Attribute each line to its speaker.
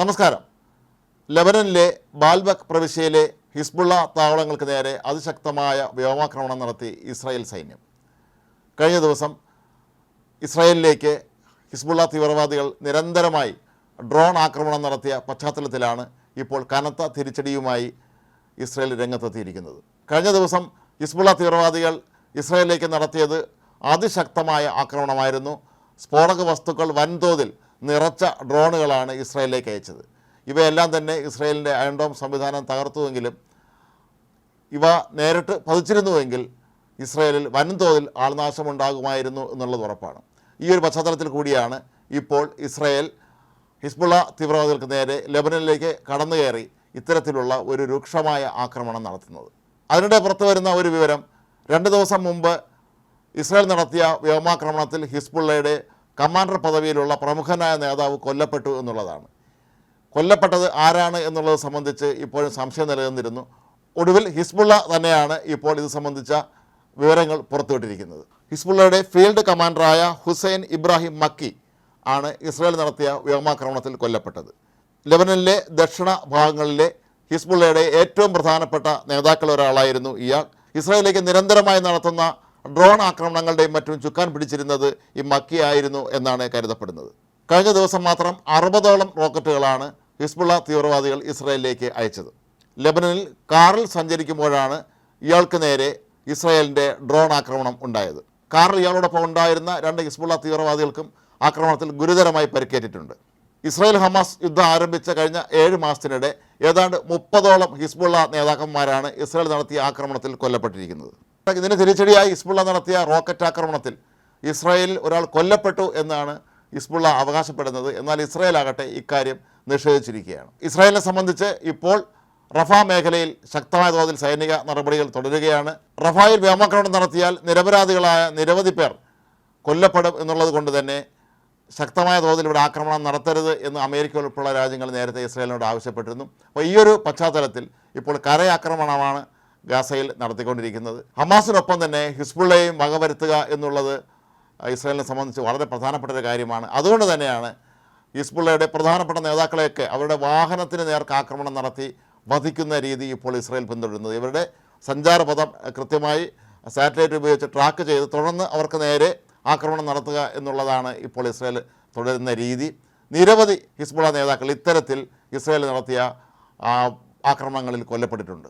Speaker 1: നമസ്കാരം. ലബനനിലെ ബാൽബക് പ്രവിശ്യയിലെ ഹിസ്ബുള്ള താവളങ്ങൾക്ക് നേരെ അതിശക്തമായ വ്യോമാക്രമണം നടത്തി ഇസ്രായേൽ സൈന്യം. കഴിഞ്ഞ ദിവസം ഇസ്രായേലിലേക്ക് ഹിസ്ബുള്ള തീവ്രവാദികൾ നിരന്തരമായി ഡ്രോൺ ആക്രമണം നടത്തിയ പശ്ചാത്തലത്തിലാണ് ഇപ്പോൾ കനത്ത തിരിച്ചടിയുമായി ഇസ്രായേൽ രംഗത്തെത്തിയിരിക്കുന്നത്. കഴിഞ്ഞ ദിവസം ഹിസ്ബുള്ള തീവ്രവാദികൾ ഇസ്രായേലിലേക്ക് നടത്തിയത് അതിശക്തമായ ആക്രമണമായിരുന്നു. സ്ഫോടക വസ്തുക്കൾ വൻതോതിൽ നിറച്ച ഡ്രോണുകളാണ് ഇസ്രായേലിലേക്ക് അയച്ചത്. ഇവയെല്ലാം തന്നെ ഇസ്രായേലിന്റെ അയൺഡോം സംവിധാനം തകർത്തുവെങ്കിലും ഇവ നേരിട്ട് പതിച്ചിരുന്നുവെങ്കിൽ ഇസ്രായേലിൽ വൻതോതിൽ ആൾനാശമുണ്ടാകുമായിരുന്നു എന്നുള്ളത് ഉറപ്പാണ്. ഈ ഒരു പശ്ചാത്തലത്തിൽ കൂടിയാണ് ഇപ്പോൾ ഇസ്രായേൽ ഹിസ്ബുള്ള തീവ്രവാദികൾക്ക് നേരെ ലെബനനിലേക്ക് കടന്നു കയറി ഇത്തരത്തിലുള്ള ഒരു രൂക്ഷമായ ആക്രമണം നടത്തുന്നത്. അതിനിടെ പുറത്തു വരുന്ന ഒരു വിവരം രണ്ട് ദിവസം മുമ്പ് ഇസ്രായേൽ നടത്തിയ വ്യോമാക്രമണത്തിൽ ഹിസ്ബുള്ളയുടെ കമാൻഡർ പദവിയിലുള്ള പ്രമുഖനായ നേതാവ് കൊല്ലപ്പെട്ടു എന്നുള്ളതാണ്. കൊല്ലപ്പെട്ടത് ആരാണ് എന്നുള്ളത് സംബന്ധിച്ച് ഇപ്പോഴും സംശയം നിലനിന്നിരുന്നു. ഒടുവിൽ ഹിസ്ബുള്ള തന്നെയാണ് ഇപ്പോൾ ഇത് സംബന്ധിച്ച വിവരങ്ങൾ പുറത്തുവിട്ടിരിക്കുന്നത്. ഹിസ്ബുള്ളയുടെ ഫീൽഡ് കമാൻഡറായ ഹുസൈൻ ഇബ്രാഹിം മക്കി ആണ് ഇസ്രായേൽ നടത്തിയ വ്യോമാക്രമണത്തിൽ കൊല്ലപ്പെട്ടത്. ലെബനനിലെ ദക്ഷിണ ഭാഗങ്ങളിലെ ഹിസ്ബുള്ളയുടെ ഏറ്റവും പ്രധാനപ്പെട്ട നേതാക്കളിൽ ഒരാളായിരുന്നു ഇയാൾ. ഇസ്രായേലിലേക്ക് നിരന്തരമായി നടത്തുന്ന ഡ്രോൺ ആക്രമണങ്ങളുടെയും മറ്റും ചുക്കാൻ പിടിച്ചിരുന്നത് ഈ മക്കിയായിരുന്നു എന്നാണ് കരുതപ്പെടുന്നത്. കഴിഞ്ഞ ദിവസം മാത്രം അറുപതോളം റോക്കറ്റുകളാണ് ഹിസ്ബുള്ള തീവ്രവാദികൾ ഇസ്രായേലിലേക്ക് അയച്ചത്. ലെബനനിൽ കാറിൽ സഞ്ചരിക്കുമ്പോഴാണ് ഇയാൾക്ക് നേരെ ഇസ്രായേലിന്റെ ഡ്രോൺ ആക്രമണം ഉണ്ടായത്. കാറിൽ ഇയാളോടൊപ്പം ഉണ്ടായിരുന്ന രണ്ട് ഹിസ്ബുള്ള തീവ്രവാദികൾക്കും ആക്രമണത്തിൽ ഗുരുതരമായി പരിക്കേറ്റിട്ടുണ്ട്. ഇസ്രായേൽ ഹമാസ് യുദ്ധം ആരംഭിച്ച കഴിഞ്ഞ ഏഴ് മാസത്തിനിടെ ഏതാണ്ട് മുപ്പതോളം ഹിസ്ബുള്ള നേതാക്കന്മാരാണ് ഇസ്രായേൽ നടത്തിയ ആക്രമണത്തിൽ കൊല്ലപ്പെട്ടിരിക്കുന്നത്. ഇതിന് തിരിച്ചടിയായി ഹിസ്ബുള്ള നടത്തിയ റോക്കറ്റ് ആക്രമണത്തിൽ ഇസ്രായേലിൽ ഒരാൾ കൊല്ലപ്പെട്ടു എന്നാണ് ഹിസ്ബുള്ള അവകാശപ്പെടുന്നത്. എന്നാൽ ഇസ്രായേൽ ആകട്ടെ ഇക്കാര്യം നിഷേധിച്ചിരിക്കുകയാണ്. ഇസ്രായേലിനെ സംബന്ധിച്ച് ഇപ്പോൾ റഫ മേഖലയിൽ ശക്തമായ തോതിൽ സൈനിക നടപടികൾ തുടരുകയാണ്. റഫായിൽ വ്യോമാക്രമണം നടത്തിയാൽ നിരപരാധികളായ നിരവധി പേർ കൊല്ലപ്പെടും എന്നുള്ളത് കൊണ്ട് തന്നെ ശക്തമായ തോതിൽ ഇവിടെ ആക്രമണം നടത്തരുത് എന്ന് അമേരിക്ക ഉൾപ്പെടെയുള്ള രാജ്യങ്ങൾ നേരത്തെ ഇസ്രായേലിനോട് ആവശ്യപ്പെട്ടിരുന്നു. അപ്പോൾ ഈ ഒരു പശ്ചാത്തലത്തിൽ ഇപ്പോൾ കരയാക്രമണമാണ് ഗാസയിൽ നടത്തിക്കൊണ്ടിരിക്കുന്നത്. ഹമാസിനൊപ്പം തന്നെ ഹിസ്ബുള്ളയും വകവരുത്തുക എന്നുള്ളത് ഇസ്രായേലിനെ സംബന്ധിച്ച് വളരെ പ്രധാനപ്പെട്ട ഒരു കാര്യമാണ്. അതുകൊണ്ട് തന്നെയാണ് ഹിസ്ബുള്ളയുടെ പ്രധാനപ്പെട്ട നേതാക്കളെയൊക്കെ അവരുടെ വാഹനത്തിന് നേർക്ക് ആക്രമണം നടത്തി വധിക്കുന്ന രീതി ഇപ്പോൾ ഇസ്രായേൽ പിന്തുടരുന്നത്. ഇവരുടെ സഞ്ചാരപഥം കൃത്യമായി സാറ്റലൈറ്റ് ഉപയോഗിച്ച് ട്രാക്ക് ചെയ്ത് തുടർന്ന് അവർക്ക് നേരെ ആക്രമണം നടത്തുക എന്നുള്ളതാണ് ഇപ്പോൾ ഇസ്രായേൽ തുടരുന്ന രീതി. നിരവധി ഹിസ്ബുള നേതാക്കൾ ഇത്തരത്തിൽ ഇസ്രായേൽ നടത്തിയ ആക്രമണങ്ങളിൽ കൊല്ലപ്പെട്ടിട്ടുണ്ട്.